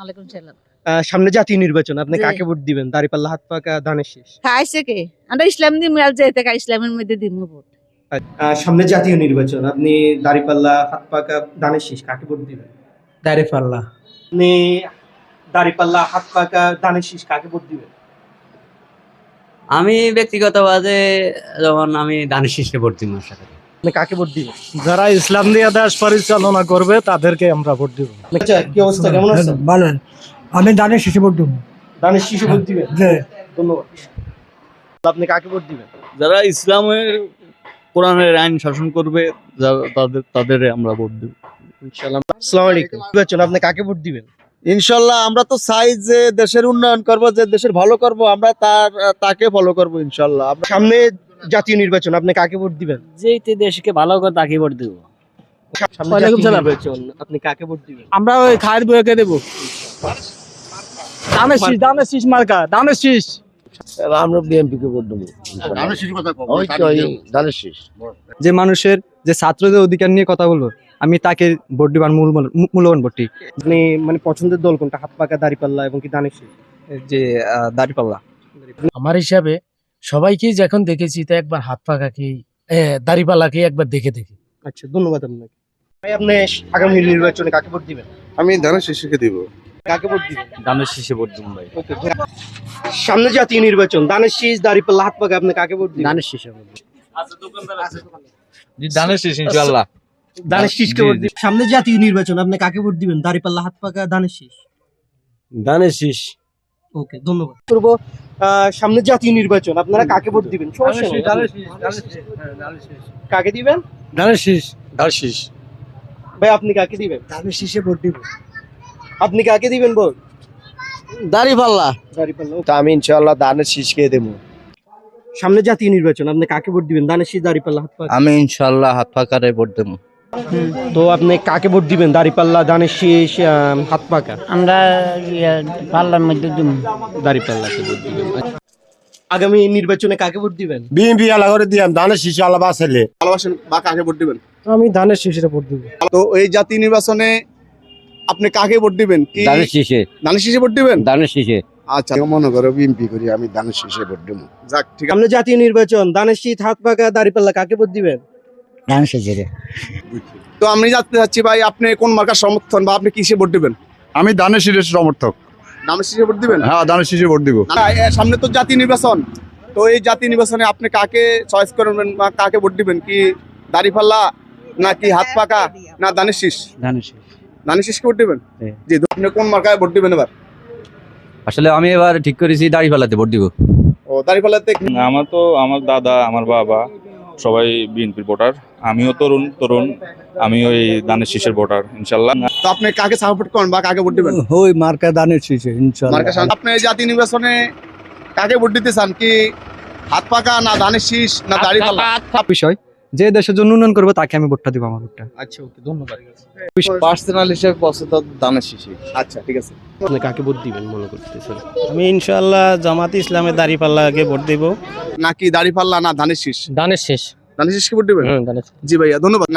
ওয়ালাইকুম সালাম। সামনে জাতীয় নির্বাচন আপনি কাকে ভোট দিবেন? দাঁড়িপাল্লা হাত পাকা ধানের শেষ। খাইছে কে? আমরা ইসলাম দিয়ে মিয়াল যেতে কা ইসলামের মধ্যে দিমু ভোট। সামনে জাতীয় নির্বাচন আপনি দাঁড়িপাল্লা হাত পাকা ধানের শেষ কাকে ভোট দিবেন? দাঁড়িপাল্লা। আপনি দাঁড়িপাল্লা হাত পাকা ধানের শীষ কাকে ভোট দিবেন? আমি ব্যক্তিগতভাবে যেমন আমি দানের শীর্ষে ভর্তি সাথে আপনি কাকে ভোট দিবেন যারা ইসলাম দিয়ে দেশ পরিচালনা করবে তাদেরকে আমরা ভোট দিব। আচ্ছা কি অবস্থা? কেমন আছেন? ভালো আমি দানের শিশু ভোট দেবো। ধানের শীষ ভোট দিবেন? ধন্যবাদ। আপনি কাকে ভোট দিবেন? যারা ইসলামের কোরআনের আইন শাসন করবে তাদের তাদের আমরা ভোট দেব। ইনশাআল্লাহ। আসসালামু আলাইকুম। নির্বাচন আপনি কাকে ভোট দিবেন? ইনশাল্লাহ আমরা তো চাই যে দেশের উন্নয়ন করব যে দেশের ভালো করব আমরা তার তাকে ফলো করব ইনশাল্লাহ সামনে জাতীয় নির্বাচন আপনি কাকে ভোট দিবেন? যেই দেশকে ভালো করে তাকে ভোট দেবো। আপনি কাকে ভোট দিবেন? আমরা ওই খায়ের বইকে দেবো। দানের শীষ দানের শীষ মার্কা দানের শীষ আমরা বিএনপি ভোট দেবো। দানের শীষ যে মানুষের যে ছাত্রদের অধিকার নিয়ে কথা বলব আমি তাকে ভোট দিবার মূল মূল- মূল্যবান ভোটটি। আপনি মানে পছন্দের দল কোনটা? হাত পাকা দাঁড়িপাল্লা এবং কি ধানের যে আহ, দাঁড়িপাল্লা। আমার হিসাবে সবাইকেই যখন দেখেছি তা একবার হাত পাকাকেই দাড়িপাল্লাকেই একবার দেখে দেখি। আচ্ছা ধন্যবাদ আপনাকে। ভাই আপনি আগামী নির্বাচনে কাকে ভোট দিবেন? আমি ধানের শিশুকে দিব। কাকে ভোট দিবেন? দানের শীষে ভোট দেব ভাই। ওকে সামনে জাতীয় নির্বাচন ধানের শীষ দাঁড়িপাল্লা হাত পাকা আপনি কাকে ভোট দিবেন? দানের শীর্ষে ভোট দেবো। দানের শীষ ইনশাআল্লাহ। ধানের শীষকে ভোট দিবেন। সামনে জাতীয় নির্বাচন আপনি কাকে ভোট দিবেন? দাঁড়িপাল্লা হাত পাকা ধানের শীষ? দানের শীষ। ওকে ধন্যবাদ। করব সামনে জাতীয় নির্বাচন আপনারা কাকে ভোট দিবেন? কাকে দিবেন? ভাই আপনি কাকে দিবেন? ভোট দিব। আপনি কাকে দিবেন ভোট? দাড়িপাল্লা। দাঁড়িপাল্লা তা আমি ইনশাল্লাহ ধানের শীষকে দেব। সামনে জাতীয় নির্বাচন আপনি কাকে ভোট দিবেন? ধানের শীষ দাঁড়িপাল্লা হাত আমি ইনশাল্লাহ হাত পাকারে ভোট দেবো। তো আপনি কাকে ভোট দিবেন? দাঁড়িপাল্লা ধানের শীষ হাত পাকা? আমরা পাল্লার মধ্যে দেবো। দাঁড়িপাল্লাকে ভোট দিবেন। আগামী নির্বাচনে কাকে ভোট দিবেন? বিএনপি আলা করে দিয়াম দানের শীষে আলা বাঁচালে ভালোবাসেন বা কাকে ভোট দিবেন? আমি ধানের শীষে ভোট দিব। তো এই জাতীয় নির্বাচনে আপনি কাকে ভোট দিবেন? কি শীষে ধানের শীষে ভোট দিবেন? দানের শীষে আচ্ছা। মনে করো বিএনপি করি আমি ধানের শীষে ভোট দেবো। যাক ঠিক আছে। সামনে জাতীয় নির্বাচন ধানের শীষ হাত পাকা দাঁড়িপাল্লা কাকে ভোট দিবেন? তো আমি জানতে চাচ্ছি ভাই আপনি কোন মার্কার সমর্থন বা আপনি কিসে ভোট দিবেন? আমি দানের শীষের সমর্থক। ধানের শীষে ভোট দিবেন? হ্যাঁ দানের শীষে ভোট দিব। সামনে তো জাতীয় নির্বাচন। তো এই জাতীয় নির্বাচনে আপনি কাকে চয়েস করবেন বা কাকে ভোট দিবেন? কি দাড়িপাল্লা নাকি হাত পাকা না দানের শীষ শীষকে ভোট দিবেন। জি। আপনি কোন মার্কায় ভোট দিবেন এবার? আসলে আমি এবার ঠিক করেছি দাড়ি পাল্লাতে ভোট দিব। ও দাড়িপাল্লাতে আমার তো আমার দাদা আমার বাবা সবাই বিএনপির ভোটার। আমিও তরুণ তরুণ আমি ওই দানের শীষের ভোটার ইনশাল্লাহ। তো আপনি কাকে সাপোর্ট করেন বা কাকে ভোট দিবেন? ওই মার্কা দানের শীষে মার্কা আপনি এই জাতীয় নির্বাচনে কাকে ভোট দিতে চান? কি হাত পাকা না দানের শীষ না দাড়িপাল্লা বিষয় যে দেশের জন্য উন্নয়ন করব তাকে আমি ভোটটা দিব আমার ভোটটা। আচ্ছা ওকে ধন্যবাদ। পার্সোনাল হিসেবে পছন্দ ধানের শীষই আচ্ছা ঠিক আছে। আপনি কাকে ভোট দিবেন মনে করতেছেন? আমি ইনশাল্লাহ জামাত ইসলামের দাড়িপাল্লাকে ভোট দিব। নাকি দাড়িপাল্লা না ধানের শীষ? ধানের শেষ। ধানের শীষকে ভোট দিবেন? জি ভাইয়া ধন্যবাদ।